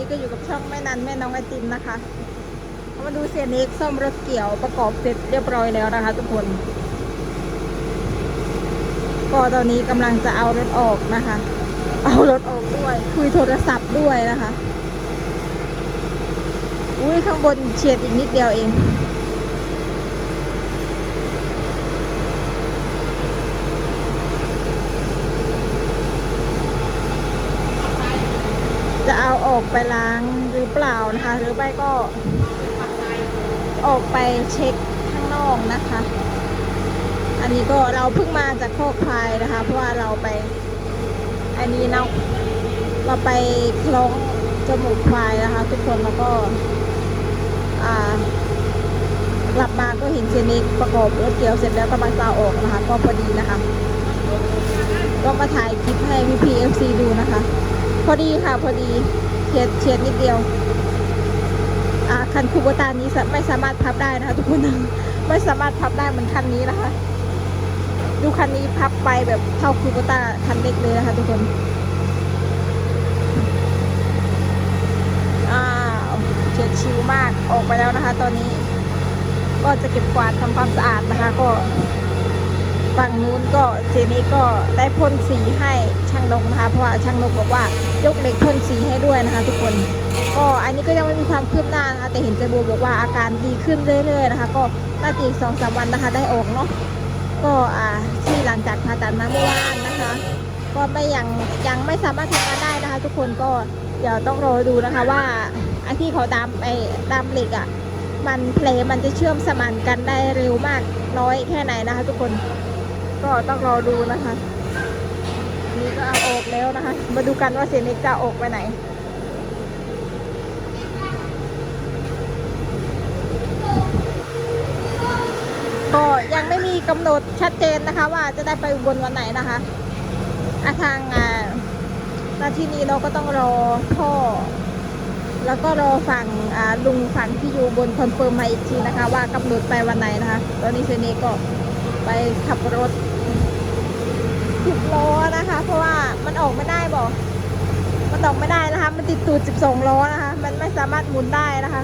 นี้ก็อยู่กับช่องแม่นันแม่น้องไอติมนะคะมาดูเสียเน็กซ่อมรถเกี่ยวประกอบเสร็จเรียบร้อยแล้วนะคะ ทุกคน ก็ตอนนี้กำลังจะเอารถออกนะคะ เอารถออกด้วย คุยโทรศัพท์ด้วยนะคะ อุ้ยข้างบนเฉียดอีกนิดเดียวเอง จะเออกไปล้างหรือเปล่านะคะ หรือไม่ก็ออกไปเช็คข้างนอกนะคะ อันนี้ก็เราเพิ่งมาจากโคกควายนะคะ เพราะว่าเราไป อันนี้เนาะเราไปคล้องจมูกควายนะคะ ทุกคนแล้วก็กลับมาก็เห็นเซนิกประกอบรถเกี่ยวเสร็จแล้วกำลังจะเอาออกนะคะ ก็พอดีนะคะ ก็มาถ่ายคลิปให้พี่พีเอฟซีดูนะคะ พอดีค่ะพอดี เฉียดเฉียดนิดเดียวอ่าคันคูโบตานี้สะไม่สามารถพับได้นะคะทุกคนไม่สามารถพับได้เหมือนคันนี้นะคะ ดูคันนี้พับไปแบบเท่าคูโบตาคันเล็กเลยนะคะทุกคนอ้าวเฉียดชิวมากออกไปแล้วนะคะ ตอนนี้ ก็จะเก็บกวาดทำความสะอาดนะคะ ก็ ฝั่งนู้นก็เจนี้ก็ได้พ่นสีให้ช่างนกนะคะ เพราะว่าช่างนกบอกว่ายกเหล็กพ่นสีให้ด้วยนะคะ ทุกคน ก็อันนี้ก็ยังไม่มีความคืบหน้านะคะแต่เห็นเจโบบอกว่าอาการดีขึ้นเรื่อยๆนะคะ ก็น่าจะอีกสองสามวันนะคะได้ออกเนาะก็อ่าที่หลังจากผ่าตัดมาเมื่อวานนะคะ ก็ไม่ยังยังไม่สามารถทำงานได้นะคะ ทุกคนก็เดี๋ยวต้องรอดูนะคะว่าไอ้ที่เขาดามไอ้ดามเหล็กอะ่ะมันเพลมันจะเชื่อมสมานกันได้เร็วมากน้อยแค่ไหนนะคะทุกคน ก็ต้องรอดูนะคะนี่ก็เอาออกแล้วนะคะ มาดูกันว่าเสียน็กจะออกไปไหนก็ยังไม่มีกำหนดชัดเจนนะคะ ว่าจะได้ไปอุบนวันไหนนะคะอาทางอาหน้าที่นี้เราก็ต้องรอพ่อ แล้วก็รอฝั่งลุงฝั่งที่อยู่บนคอนเฟิร์มมาอีกทีนะคะ ว่ากำหนดไปวันไหนนะคะ ตอนนี้เซเนก็ไปขับรถ สิบล้อนะคะ เพราะว่ามันออกไม่ได้บอก มันออกไม่ได้นะคะ มันติดตูดสิบสองล้อนะคะ มันไม่สามารถหมุนได้นะคะ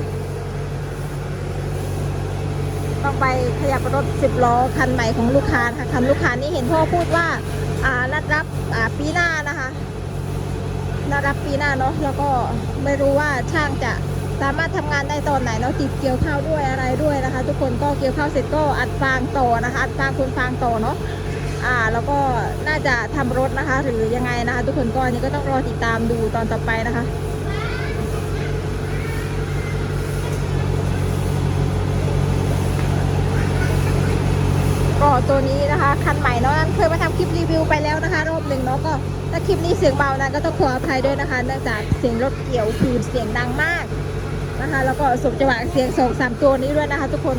ต้องไปขยับรถสิบล้อคันใหม่ของลูกค้านะคะคันลูกค้านี่เห็นพ่อพูดว่า อ่านัดรับอ่าปีหน้านะคะนัดรับปีหน้าเนาะแล้วก็ไม่รู้ว่าช่างจะสามารถทำงานได้ตอนไหนเนาะติดเกี่ยวข้าวด้วยอะไรด้วยนะคะ ทุกคนก็เกี่ยวข้าวเสร็จก็อัดฟางต่อนะคะ อัดฟางคนฟางต่อเนาะ อ่าแล้วก็น่าจะทำรถนะคะ หรือยังไงนะคะ ทุกคนก็อันนี้ก็ต้องรอติดตามดูตอนต่อไปนะคะก็ตัวนี้นะคะคันใหม่เนาะนั้นเคยมาทำคลิปรีวิวไปแล้วนะคะ รอบหนึ่งเนาะก็ถ้าคลิปนี้เสียงเบานั้นก็ต้องขออภัยด้วยนะคะ เนื่องจากเสียงรถเกี่ยวคือเสียงดังมากนะคะ แล้วก็สมจังหวะเสียงสองสามตัวนี้ด้วยนะคะ ทุกคน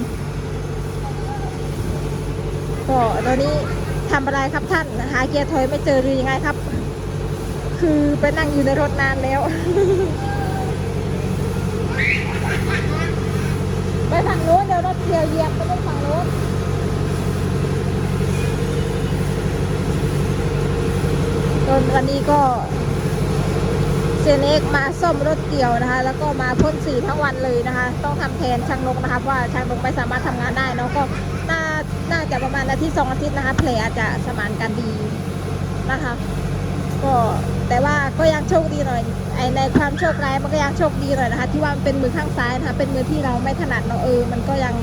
ก็ตอนนี้ ทำอะไรครับท่านหาเกียร์ถอยไม่เจอหรือยังไงครับ คือไปนั่งอยู่ในรถนานแล้ว ไปฝั่งโน้นเดี๋ยวรถเกี่ยวเหยียบไปตรงฝั่งโน้นจนวันนี้ก็เซเนกมาซ่อมรถเกี่ยวนะคะ แล้วก็มาพ่นสีทั้งวันเลยนะคะ ต้องทำแทนช่างนกนะคะเพราะว่าช่างนกไม่สามารถทำงานได้เนาะก็น่า น่าจะประมาณอาทิตย์สองอาทิตย์นะคะแผลอาจจะสมานกันดีนะคะ ก็แต่ว่าก็ยังโชคดีหน่อยไอในความโชคร้ายมันก็ยังโชคดีหน่อยนะคะ ที่ว่ามันเป็นมือข้างซ้ายนะคะ เป็นมือที่เราไม่ถนัดเนาะเออ มันก็ยัง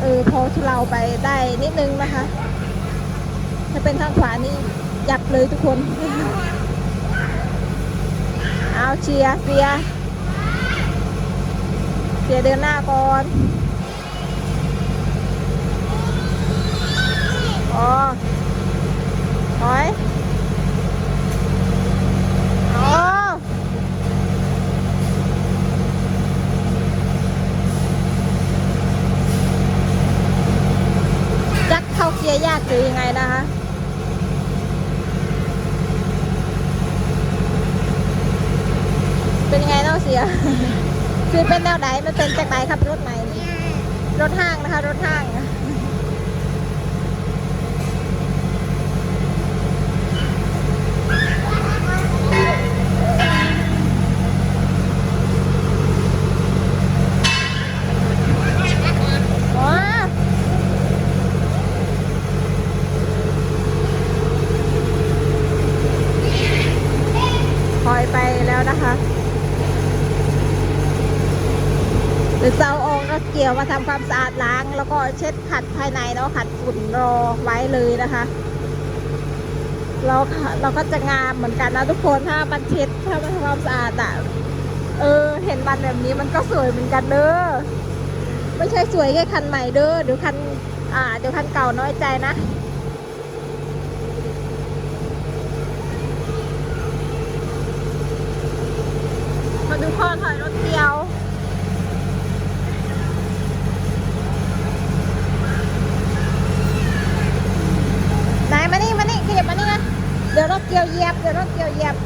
เออพอทุเลาไปได้นิดนึงนะคะ ถ้าเป็นข้างขวานี่ยับเลยทุกคน เอาเชียร์เสียร์เสียร์เดินหน้าก่อน อ๋อถอยอ๋อจักเข้าเกียร์ยากหรือยังไงนะคะเป็นยังไงเล่าเสีย คือเป็นแนวไหนมันเป็นจากไหนครับรถไหนนี่รถห้างนะคะ รถห้าง เจะเอาออกก็เกี่ยวมาทำความสะอาดล้าง แล้วก็เช็ดขัดภายในเนาะขัดฝุ่นรอไว้เลยนะคะเราเราก็จะงามเหมือนกันนะทุกคนถ้ามันเช็ดถ้ามันทำความสะอาดอะเออ เห็นมันแบบนี้มันก็สวยเหมือนกันเด้อไม่ใช่สวยแค่คันใหม่เด้อเดี๋ยวคันอ่าเดี๋ยวคันเก่าน้อยใจนะมาดูพ่อถอยรถเดียว ไหนมานี่มานี่ขยับมานี่นะ เดี๋ยวรถเกี่ยวเหยียบ เดี๋ยวรถเกี่ยวเหยียบ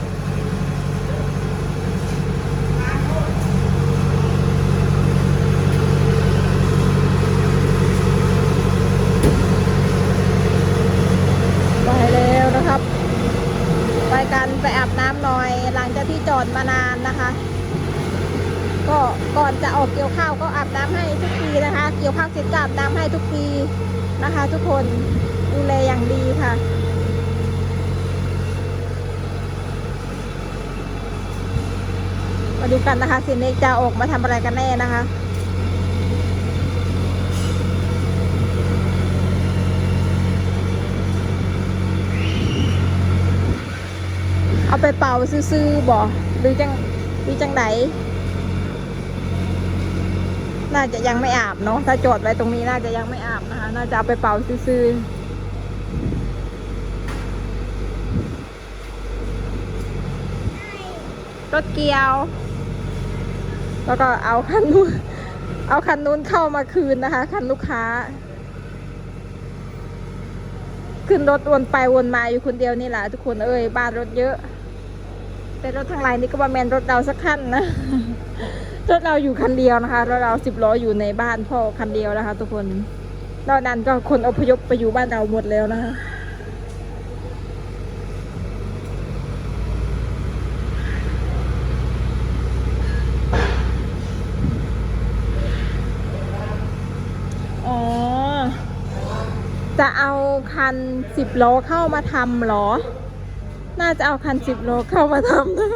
ไปแล้วนะครับไปกันไปอาบน้ำหน่อยหลังจากที่จอดมานานนะคะ ก็ก่อนจะออกเกี่ยวข้าวก็อาบน้ำให้ทุกปีนะคะ เกี่ยวข้าวเสร็จก็อาบน้ำให้ทุกปีนะคะ ทุกคนดูแลอย่างดีค่ะ มา ดูกันนะคะสินเนกจะออกมาทำอะไรกันแน่นะคะเอาไปเป่าซื่อๆบ่หรือจังหรือจังไหนน่าจะยังไม่อาบเนาะถ้าจอดไว้ตรงนี้น่าจะยังไม่อาบนะคะ น่าจะเอาไปเป่าซื่อๆรถเกียว แล้วก็เอาคันนู้นเอาคันนู้นเข้ามาคืนนะคะ คันลูกค้า ขึ้นรถวนไปวนมาอยู่คนเดียวนี่แหละทุกคนเอ้ยบ้านรถเยอะ แต่รถทางไลน์นี่ก็ประมาณรถเราสักคันนะรถเราอยู่คันเดียวนะคะรถเราสิบล้ออยู่ในบ้านพ่อคันเดียวนะคะ ทุกคนนอกนั้นก็คนอพยพไปอยู่บ้านเราหมดแล้วนะคะ อ๋อ จะเอา คันสิบล้อเข้ามาทำหรอ น่าจะเอาคันสิบล้อเข้ามาทำนะ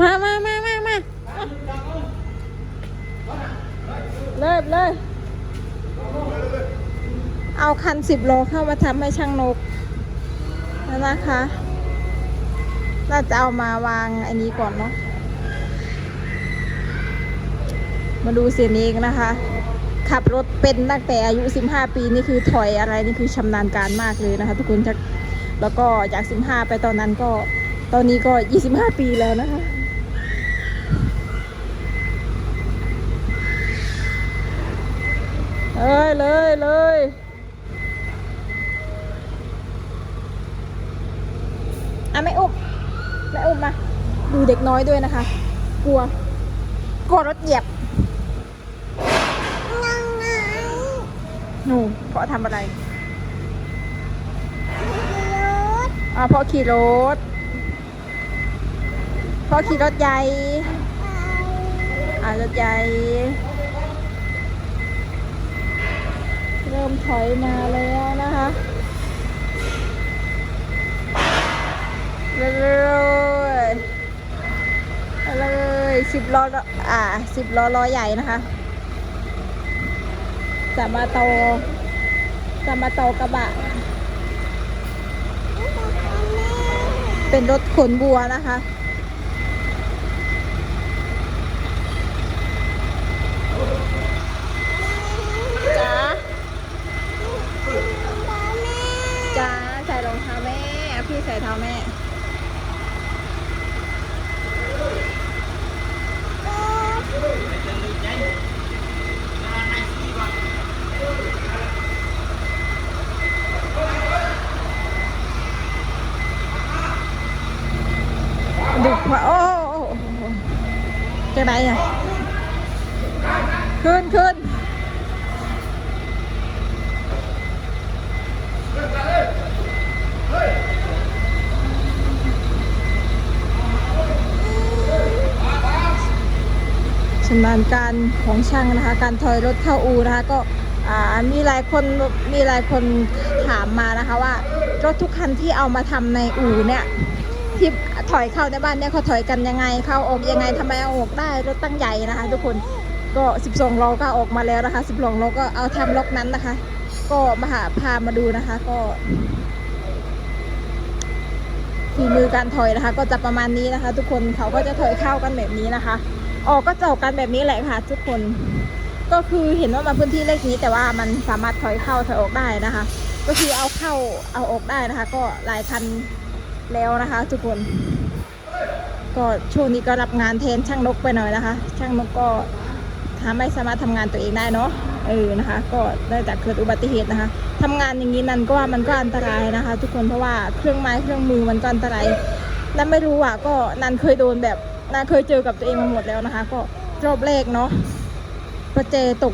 มามามามามาเริ่มเลยเอาคันสิบล้อเข้ามาทำให้ช่างนกแล้วนะคะ น่าจะเอามาวางอันนี้ก่อนเนาะ มาดูเสียนี้กันนะคะ ขับรถเป็นตั้งแต่อายุ 15 ปีนี่คือถอยอะไรนี่คือชำนาญการมากเลยนะคะทุกคนจากแล้วก็จาก 15 ไปตอนนั้นก็ตอนนี้ก็ 25 ปีแล้วนะคะเอ้ยเลยเลยอะไม่อุ้มไม่อุ้มมา ดูเด็กน้อยด้วยนะคะ กลัว กลัวรถเหยียบ หนูเพราะทำอะไรอ่าเพราะขี่รถเพราะขี่รถใหญ่อ่ารถใหญ่ เริ่มถอยมาแล้วนะคะเรื่อยๆเลยสิบล้ออ่าสิบล้อล้อใหญ่นะคะ จะมาโตจะมาโตกระบะ เป็นรถขนบัวนะคะ จ้าจ้าใส่รองเท้าแม่ พี่ใส่เท้าแม่ ดึกมาโอ้จะไหนอะขึ้นขึ้นชำนาญการของช่างนะคะ การถอยรถเข้าอูนะคะก็มีหลายคนมีหลายคนถามมานะคะว่ารถทุกคันที่เอามาทำในอู่เนี่ย ที่ถอยเข้าในบ้านเนี่ยเขาถอยกันยังไง เข้าออกยังไงทำไมเอาออกได้รถตั้งใหญ่นะคะ ทุกคนก็ 12ล้อก็ออกมาแล้วนะคะ 12ล้อก็เอาทำล็อกนั้นนะคะ ก็มาหาพามาดูนะคะ ก็ฝีมือการถอยนะคะ ก็จะประมาณนี้นะคะ ทุกคนเขาก็จะถอยเข้ากันแบบนี้นะคะ ออกก็จะออกกันแบบนี้แหละค่ะ ทุกคนก็คือเห็นว่ามาพื้นที่เลขนี้แต่ว่ามันสามารถถอยเข้าถอยออกได้นะคะ ก็คือเอาเข้าเอาออกได้นะคะ ก็หลายคัน แล้วนะคะ ทุกคน ก็ช่วงนี้ก็รับงานแทนช่างนกไปหน่อยนะคะ ช่างนกก็ทำไม่สามารถทำงานตัวเองได้เนาะเออนะคะ ก็ได้จากเกิดอุบัติเหตุนะคะทำงานอย่างนี้นันก็ว่ามันก็อันตรายนะคะ ทุกคนเพราะว่าเครื่องไม้เครื่องมือมันก็อันตรายนันไม่รู้อะก็นันเคยโดนแบบนันเคยเจอกับตัวเองมาหมดแล้วนะคะ ก็รอบแรกเนาะประเจตก